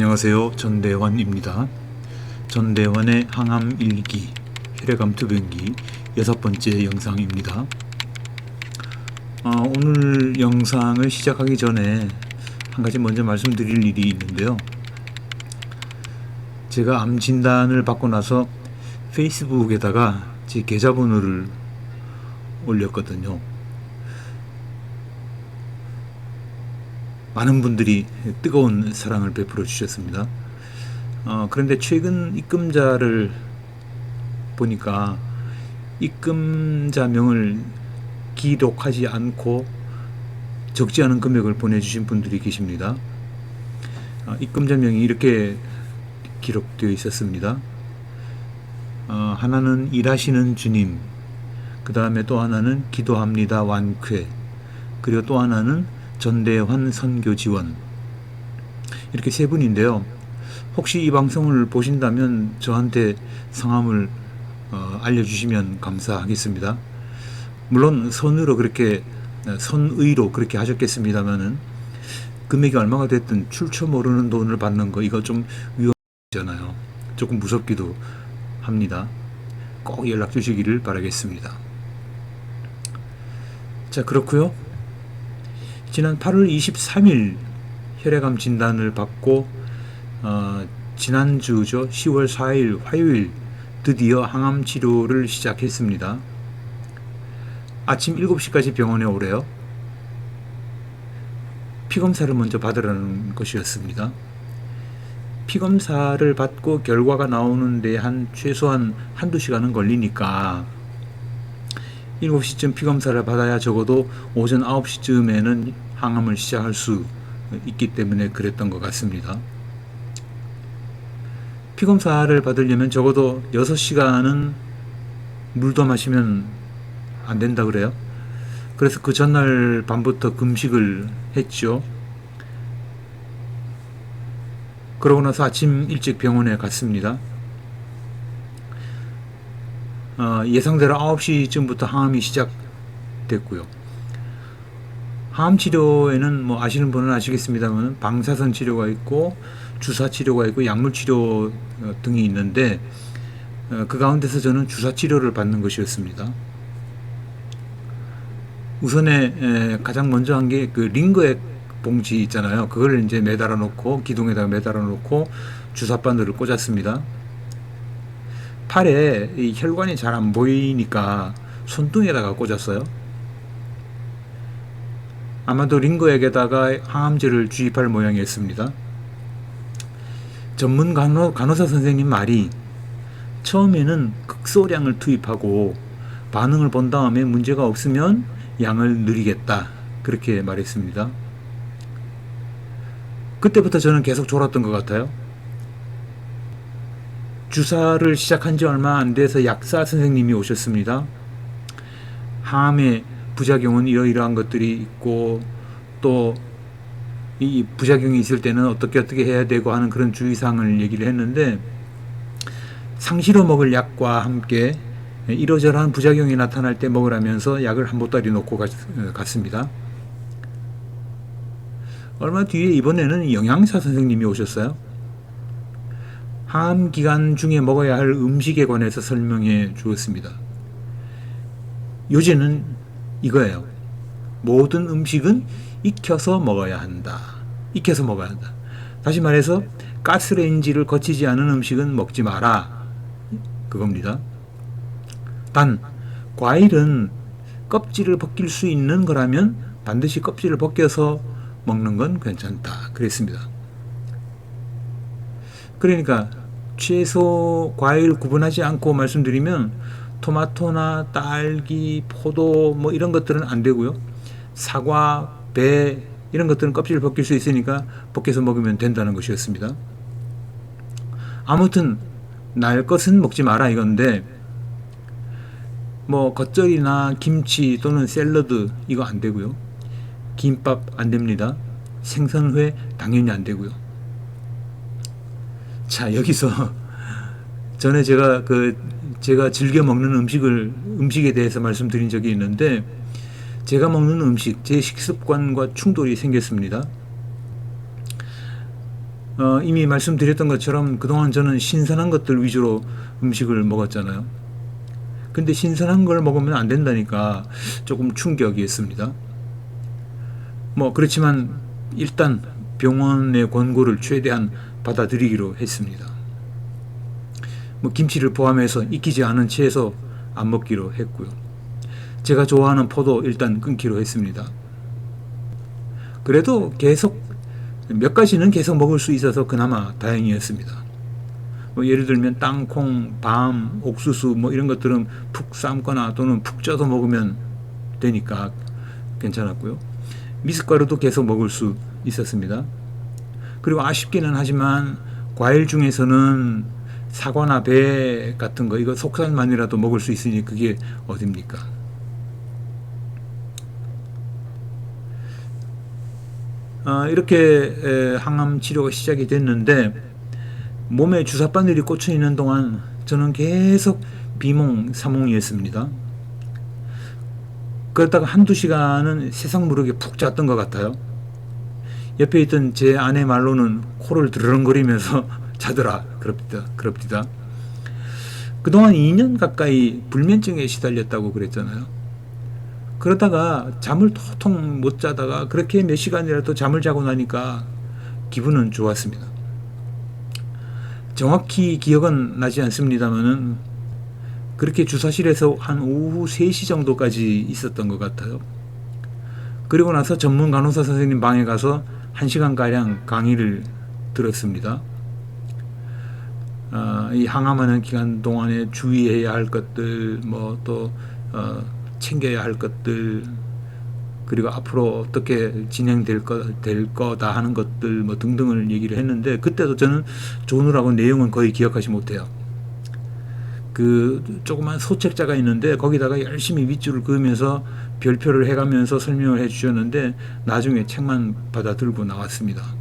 안녕하세요. 전대환입니다. 전대환의 항암 일기 혈액암 투병기 여섯 번째 영상입니다. 어, 오늘 영상을 시작하기 전에 한 가지 먼저 말씀드릴 일이 있는데요. 제가 암 진단을 받고 나서 페이스북에다가 제 계좌번호를 올렸거든요. 많은 분들이 뜨거운 사랑을 베풀어 주셨습니다. 어, 그런데 최근 입금자를 보니까 입금자명을 기록하지 않고 적지 않은 금액을 보내주신 분들이 계십니다. 어, 입금자명이 이렇게 기록되어 있었습니다. 어, 하나는 일하시는 주님, 그 다음에 또 하나는 기도합니다 완쾌, 그리고 또 하나는 전대환 선교 지원 이렇게 세 분인데요. 혹시 이 방송을 보신다면 저한테 성함을 어, 알려주시면 감사하겠습니다. 물론 선으로 그렇게 어, 선의로 그렇게 하셨겠습니다만은 금액이 얼마가 됐든 출처 모르는 돈을 받는 거 이거 좀 위험하잖아요. 조금 무섭기도 합니다. 꼭 연락 주시기를 바라겠습니다. 자 그렇고요. 지난 8월 23일 혈액암 진단을 받고 어, 지난주죠 10월 4일 화요일 드디어 항암 치료를 시작했습니다. 아침 7시까지 병원에 오래요. 피검사를 먼저 받으라는 것이었습니다. 피검사를 받고 결과가 나오는데 한 최소한 한두 시간은 걸리니까 7시쯤 피검사를 받아야 적어도 오전 9시쯤에는 항암을 시작할 수 있기 때문에 그랬던 것 같습니다. 피검사를 받으려면 적어도 6시간은 물도 마시면 안 된다 그래요. 그래서 그 전날 밤부터 금식을 했죠. 그러고 나서 아침 일찍 병원에 갔습니다. 어, 예상대로 9시쯤부터 항암이 시작됐고요. 항암 치료에는 뭐 아시는 분은 아시겠습니다만 방사선 치료가 있고 주사 치료가 있고 약물 치료 어, 등이 있는데 어, 그 가운데서 저는 주사 치료를 받는 것이었습니다. 우선에 에, 가장 먼저 한 게 그 링거액 봉지 있잖아요. 그걸 이제 매달아 놓고 기둥에다가 매달아 놓고 주사바늘을 꽂았습니다. 팔에 이 혈관이 잘 안 보이니까 손등에다가 꽂았어요. 아마도 링거액에다가 항암제를 주입할 모양이었습니다. 전문 간호, 간호사 선생님 말이 처음에는 극소량을 투입하고 반응을 본 다음에 문제가 없으면 양을 늘리겠다. 그렇게 말했습니다. 그때부터 저는 계속 졸았던 것 같아요. 주사를 시작한 지 얼마 안 돼서 약사 선생님이 오셨습니다. 항암의 부작용은 이러이러한 것들이 있고 또 이 부작용이 있을 때는 어떻게 어떻게 해야 되고 하는 그런 주의사항을 얘기를 했는데 상시로 먹을 약과 함께 이러저러한 부작용이 나타날 때 먹으라면서 약을 한 보따리 놓고 갔, 갔습니다. 얼마 뒤에 이번에는 영양사 선생님이 오셨어요. 항암 기간 중에 먹어야 할 음식에 관해서 설명해 주었습니다. 요지는 이거예요. 모든 음식은 익혀서 먹어야 한다. 익혀서 먹어야 한다. 다시 말해서 가스레인지를 거치지 않은 음식은 먹지 마라. 그겁니다. 단 과일은 껍질을 벗길 수 있는 거라면 반드시 껍질을 벗겨서 먹는 건 괜찮다. 그랬습니다. 그러니까 채소, 과일 구분하지 않고 말씀드리면 토마토나 딸기, 포도 뭐 이런 것들은 안 되고요. 사과, 배 이런 것들은 껍질을 벗길 수 있으니까 벗겨서 먹으면 된다는 것이었습니다. 아무튼 날 것은 먹지 마라 이건데 뭐 겉절이나 김치 또는 샐러드 이거 안 되고요. 김밥 안 됩니다. 생선회 당연히 안 되고요. 자 여기서 전에 제가 그 제가 즐겨 먹는 음식을 음식에 대해서 말씀드린 적이 있는데 제가 먹는 음식 제 식습관과 충돌이 생겼습니다. 어, 이미 말씀드렸던 것처럼 그동안 저는 신선한 것들 위주로 음식을 먹었잖아요. 근데 신선한 걸 먹으면 안 된다니까 조금 충격이었습니다. 뭐 그렇지만 일단 병원의 권고를 최대한 받아들이기로 했습니다. 뭐 김치를 포함해서 익히지 않은 채에서 안 먹기로 했고요. 제가 좋아하는 포도 일단 끊기로 했습니다. 그래도 계속 몇 가지는 계속 먹을 수 있어서 그나마 다행이었습니다. 뭐 예를 들면 땅콩, 밤, 옥수수 뭐 이런 것들은 푹 삶거나 또는 푹 쪄서 먹으면 되니까 괜찮았고요. 미숫가루도 계속 먹을 수 있었습니다. 그리고 아쉽기는 하지만 과일 중에서는 사과나 배 같은 거 이거 속살만이라도 먹을 수 있으니 그게 어딥니까? 아, 이렇게 에, 항암 치료가 시작이 됐는데 몸에 주사바늘이 꽂혀 있는 동안 저는 계속 비몽 사몽이었습니다. 그러다가 한두 시간은 세상 모르게 푹 잤던 것 같아요. 옆에 있던 제 아내 말로는 코를 드르렁거리면서 자더라 그럽디다 그럽디다. 그동안 2년 가까이 불면증에 시달렸다고 그랬잖아요. 그러다가 잠을 도통 못 자다가 그렇게 몇 시간이라도 잠을 자고 나니까 기분은 좋았습니다. 정확히 기억은 나지 않습니다만은 그렇게 주사실에서 한 오후 3시 정도까지 있었던 것 같아요. 그리고 나서 전문 간호사 선생님 방에 가서 1시간가량 강의를 들었습니다. 어, 이 항암하는 기간 동안에 주의해야 할 것들, 뭐또 어, 챙겨야 할 것들, 그리고 앞으로 어떻게 진행될 거, 될 거다 하는 것들 뭐 등등을 얘기를 했는데 그때도 저는 조느라고 내용은 거의 기억하지 못해요. 그 조그만 소책자가 있는데 거기다가 열심히 밑줄을 그으면서 별표를 해가면서 설명을 해주셨는데 나중에 책만 받아 들고 나왔습니다.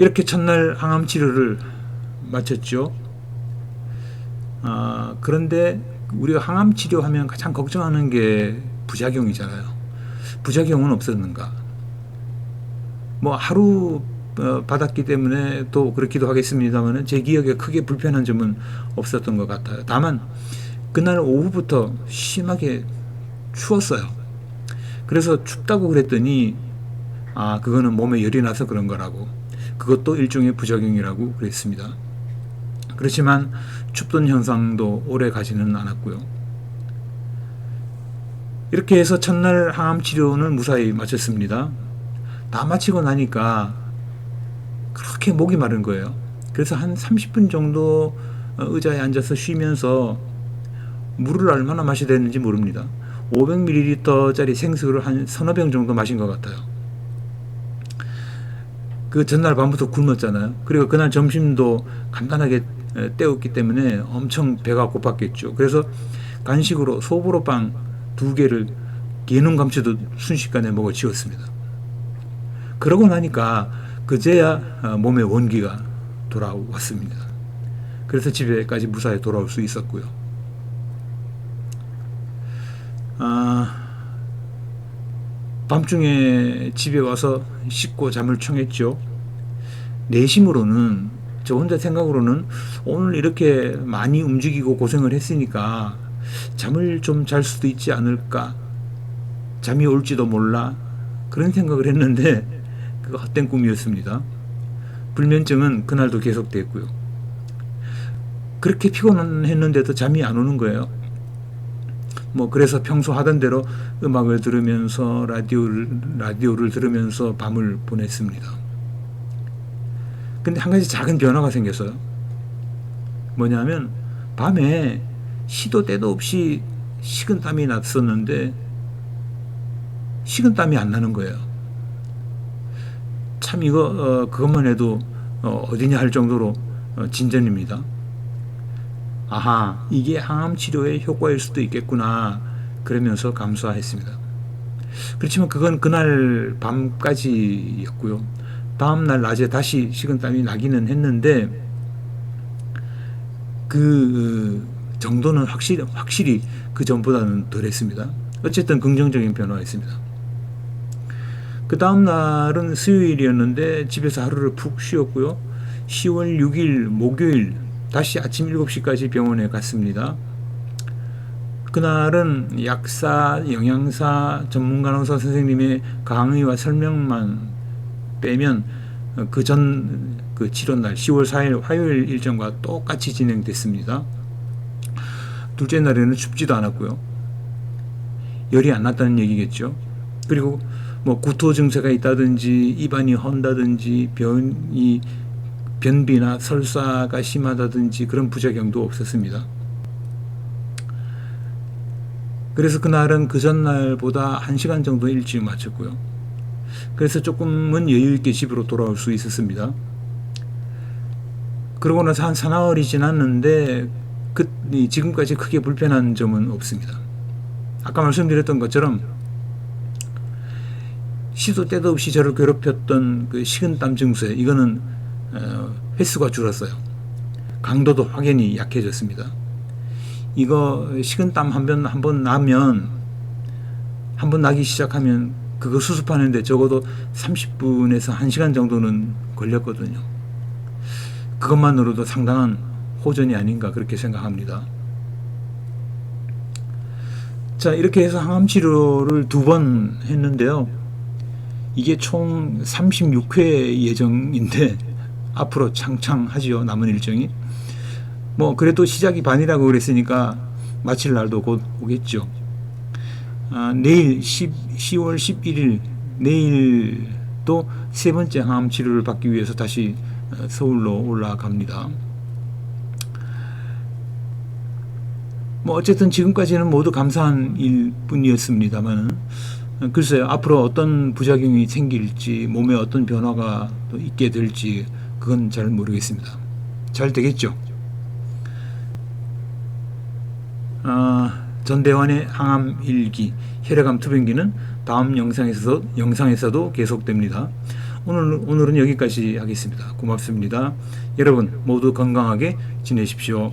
이렇게 첫날 항암 치료를 마쳤죠. 아, 그런데 우리가 항암 치료하면 가장 걱정하는 게 부작용이잖아요. 부작용은 없었는가? 뭐 하루 어, 받았기 때문에 또 그렇기도 하겠습니다만 제 기억에 크게 불편한 점은 없었던 것 같아요. 다만 그날 오후부터 심하게 추웠어요. 그래서 춥다고 그랬더니 아 그거는 몸에 열이 나서 그런 거라고 그것도 일종의 부작용이라고 그랬습니다. 그렇지만 춥던 현상도 오래 가지는 않았고요. 이렇게 해서 첫날 항암 치료는 무사히 마쳤습니다. 다 마치고 나니까 그렇게 목이 마른 거예요. 그래서 한 30분 정도 어, 의자에 앉아서 쉬면서 물을 얼마나 마셔야 되는지 모릅니다. 500ml짜리 생수를 한 서너 병 정도 마신 것 같아요. 그 전날 밤부터 굶었잖아요. 그리고 그날 점심도 간단하게 때웠기 때문에 엄청 배가 고팠겠죠. 그래서 간식으로 소보로빵 두 개를 개눈 감춰도 순식간에 먹어 치웠습니다. 그러고 나니까 그제야 어, 몸의 원기가 돌아왔습니다. 그래서 집에까지 무사히 돌아올 수 있었고요. 아, 밤중에 집에 와서 씻고 잠을 청했죠. 내심으로는 저 혼자 생각으로는 오늘 이렇게 많이 움직이고 고생을 했으니까 잠을 좀 잘 수도 있지 않을까 잠이 올지도 몰라 그런 생각을 했는데 그 헛된 꿈이었습니다. 불면증은 그날도 계속됐고요. 그렇게 피곤했는데도 잠이 안 오는 거예요. 뭐 그래서 평소 하던 대로 음악을 들으면서 라디오를 라디오를 들으면서 밤을 보냈습니다. 근데 한 가지 작은 변화가 생겼어요. 뭐냐면 밤에 시도 때도 없이 식은땀이 났었는데 식은땀이 안 나는 거예요. 참 이거 어, 그것만 해도 어, 어디냐 할 정도로 어, 진전입니다. 아하 이게 항암 치료의 효과일 수도 있겠구나 그러면서 감사했습니다. 그렇지만 그건 그날 밤까지였고요. 다음날 낮에 다시 식은땀이 나기는 했는데 그 정도는 확실히 확실히 그 전보다는 덜 했습니다. 어쨌든 긍정적인 변화가 있습니다. 그 다음 날은 수요일이었는데 집에서 하루를 푹 쉬었고요. 10월 6일 목요일 다시 아침 7시까지 병원에 갔습니다. 그날은 약사, 영양사, 전문 간호사 선생님의 강의와 설명만 빼면 그 전 그 치료 날 10월 4일 화요일 일정과 똑같이 진행됐습니다. 둘째 날에는 춥지도 않았고요. 열이 안 났다는 얘기겠죠. 그리고 뭐 구토 증세가 있다든지 입안이 헌다든지 변이 변비나 설사가 심하다든지 그런 부작용도 없었습니다. 그래서 그날은 그 전날보다 1시간 정도 일찍 마쳤고요. 그래서 조금은 여유 있게 집으로 돌아올 수 있었습니다. 그러고 나서 한 사나흘이 지났는데 그, 이 지금까지 크게 불편한 점은 없습니다. 아까 말씀드렸던 것처럼 시도 때도 없이 저를 괴롭혔던 그 식은땀 증세 이거는 어, 횟수가 줄었어요. 강도도 확연히 약해졌습니다. 이거 식은땀 한번 한 번 나면 한 번 나기 시작하면 그거 수습하는데 적어도 30분에서 1시간 정도는 걸렸거든요. 그것만으로도 상당한 호전이 아닌가 그렇게 생각합니다. 자, 이렇게 해서 항암 치료를 두 번 했는데요. 이게 총 36회 예정인데 앞으로 창창하지요. 남은 일정이. 뭐 그래도 시작이 반이라고 그랬으니까 마칠 날도 곧 오겠죠. 아, 내일 10, 10월 11일 내일도 세 번째 항암 치료를 받기 위해서 다시 어, 서울로 올라갑니다. 뭐 어쨌든 지금까지는 모두 감사한 일 뿐이었습니다만 글쎄요 앞으로 어떤 부작용이 생길지 몸에 어떤 변화가 또 있게 될지 그건 잘 모르겠습니다. 잘 되겠죠. 아, 전대환의 항암 일기 혈액암 투병기는 다음 영상에서 영상에서도 계속됩니다. 오늘 오늘은 여기까지 하겠습니다. 고맙습니다. 여러분 모두 건강하게 지내십시오.